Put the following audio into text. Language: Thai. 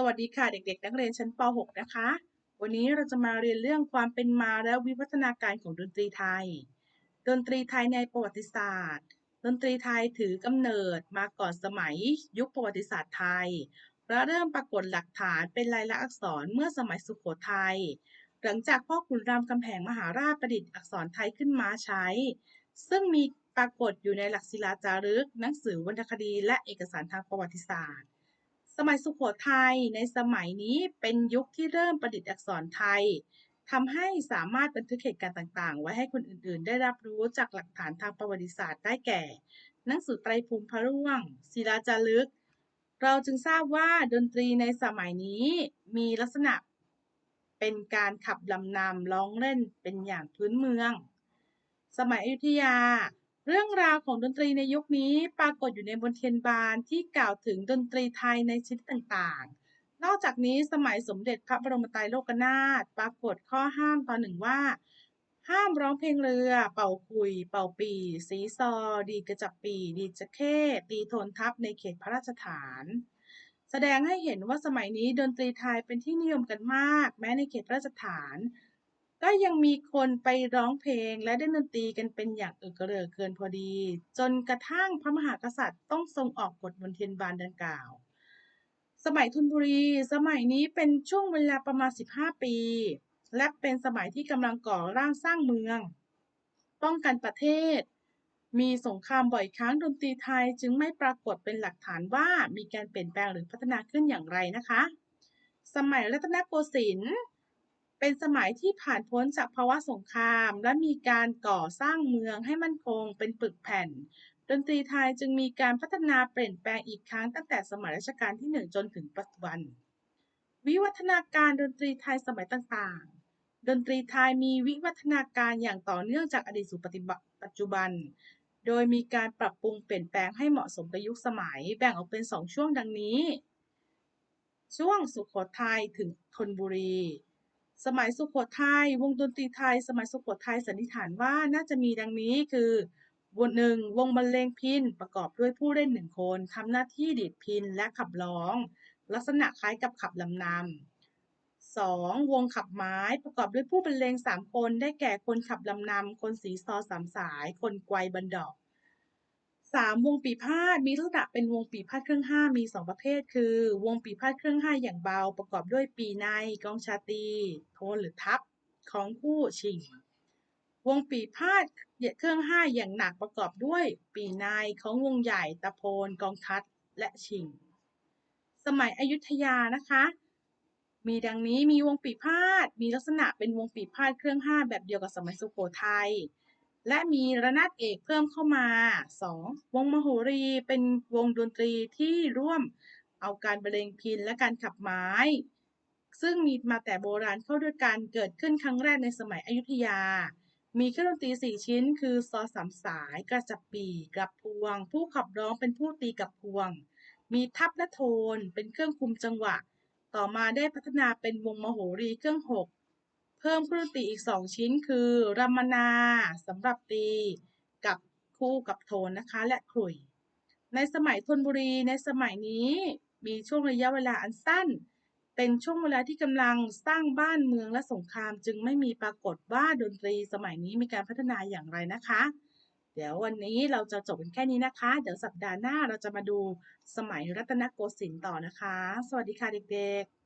สวัสดีค่ะเด็กๆ นักเรียนชั้นป .6 นะคะ วันนี้เราจะมาเรียนเรื่องความเป็นมาและวิวัฒนาการของดนตรีไทย ดนตรีไทยในประวัติศาสตร์ ดนตรีไทยถือกำเนิดมาก่อนสมัยยุคประวัติศาสตร์ไทย และเริ่มปรากฏหลักฐานเป็นลายลักษณ์อักษรเมื่อสมัยสุโขทัย หลังจากพ่อขุนรามคำแหงมหาราชประดิษฐ์อักษรไทยขึ้นมาใช้ ซึ่งมีปรากฏอยู่ในหลักศิลาจารึก หนังสือวรรณคดี และเอกสารทางประวัติศาสตร์ สมัยสุโขทัยในสมัยนี้เป็นยุคที่เริ่มประดิษฐ์อักษรไทยทำให้สามารถบันทึกเหตุการณ์ต่าง ๆ ไว้ให้คนอื่น ๆ ได้รับรู้จากหลักฐานทางประวัติศาสตร์ได้แก่ หนังสือไตรภูมิพระร่วง ศิลาจารึก เราจึงทราบว่าดนตรีในสมัยนี้มีลักษณะเป็นการขับลำนำร้องเล่นเป็นอย่างพื้นเมือง สมัยอยุธยา เรื่องราวของดนตรีในยุคนี้ปรากฏอยู่ในบนเทียนบานที่กล่าวถึงดนตรีไทยในชนิดต่างๆ นอกจากนี้สมัยสมเด็จพระบรมไตรโลกนาถปรากฏข้อห้ามตอนหนึ่งว่า ห้ามร้องเพลงเรือ เป่าคุย เป่าปีสีซอ ดีกระจับปี ดีจะเข้ตีโทนทัพในเขตพระราชฐาน แสดงให้เห็นว่าสมัยนี้ดนตรีไทยเป็นที่นิยมกันมาก แม้ในเขตพระราชฐาน ก็ยังมีคนไปร้องเพลงและเล่นดนตรีกันเป็นอย่างเอกระเริกเกินพอดี จนกระทั่งพระมหากษัตริย์ต้องทรงออกกฎบนเทียนบานดังกล่าว สมัยธนบุรี สมัยนี้เป็นช่วงเวลาประมาณ 15 ปี และเป็นสมัยที่กำลังก่อร่างสร้างเมือง ป้องกันประเทศ มีสงครามบ่อยครั้งดนตรีไทยจึงไม่ปรากฏเป็นหลักฐานว่ามีการเปลี่ยนแปลงหรือพัฒนาขึ้นอย่างไรนะคะ สมัยรัตนโกสินทร์ เป็นสมัยที่ผ่านพ้นจากภาวะสงคราม และมีการก่อสร้างเมืองให้มั่นคงเป็นปึกแผ่น ดนตรีไทยจึงมีการพัฒนาเปลี่ยนแปลงอีกครั้งตั้งแต่สมัยรัชกาลที่ 1 จนถึงปัจจุบัน วิวัฒนาการดนตรีไทยสมัยต่างๆ ดนตรีไทยมีวิวัฒนาการอย่างต่อเนื่องจากอดีตสู่ปัจจุบัน โดยมีการปรับปรุงเปลี่ยนแปลงให้เหมาะสมกับยุคสมัยแบ่งออกเป็น 2 ช่วงดังนี้ ช่วงสุโขทัยถึงธนบุรี สมัยสุโขทัยวงดนตรีไทย สมัยสุโขทัยสันนิษฐานว่าน่าจะมีดังนี้คือวงหนึ่งวงบรรเลงพินประกอบด้วยผู้เล่นหนึ่งคนทำหน้าที่ดีดพินและขับร้อง ลักษณะคล้ายกับขับลำนำสองวงขับไม้ประกอบด้วยผู้บรรเลงสามคน ได้แก่คนขับลำนำคนสีซอสามสาย คนไกวบันดอก สามวงปีพาดมีลักษณะเป็นวงปีพาดเครื่องห้ามีสองประเภท คือ วงปีพาดเครื่องห้าอย่างเบา ประกอบด้วยปีในกองชาตีโทนหรือทับของคู่ชิง วงปีพาดเครื่องห้าอย่างหนักประกอบด้วยปีในของวงใหญ่ตะโพนกองทัดและชิง สมัยอยุธยานะคะ มีดังนี้มีวงปีพาดมีลักษณะเป็นวงปีพาดเครื่องห้าแบบเดียวกับสมัยสุโขทัย และมีระนาดเอกเพิ่มเข้ามา 2. วงมโหรีเป็นวงดนตรีที่ร่วมเอาการบรรเลงพินและการขับไม้ ซึ่งมีมาแต่โบราณเข้าด้วยกันเกิดขึ้นครั้งแรกในสมัยอยุธยา มีเครื่องดนตรี 4 ชิ้น คือซอสามสาย กระจับปีกลับพวง ผู้ขับร้องเป็นผู้ตีกับพวง มีทับและโทนเป็นเครื่องคุมจังหวะ ต่อมาได้พัฒนาเป็นวงมโหรีเครื่องหก เพิ่มเครื่องดนตรีอีก 2 ชิ้นคือรัมมนาสำหรับตีกับคู่กับโทนนะคะ และขลุ่ย ในสมัยธนบุรีในสมัยนี้มีช่วงระยะเวลาอันสั้น เป็นช่วงเวลาที่กำลังสร้างบ้านเมืองและสงคราม จึงไม่มีปรากฏว่าดนตรีสมัยนี้มีการพัฒนาอย่างไรนะคะ เดี๋ยววันนี้เราจะจบกันแค่นี้นะคะ เดี๋ยวสัปดาห์หน้าเราจะมาดูสมัยรัตนโกสินทร์ต่อนะคะ สวัสดีค่ะเด็กๆ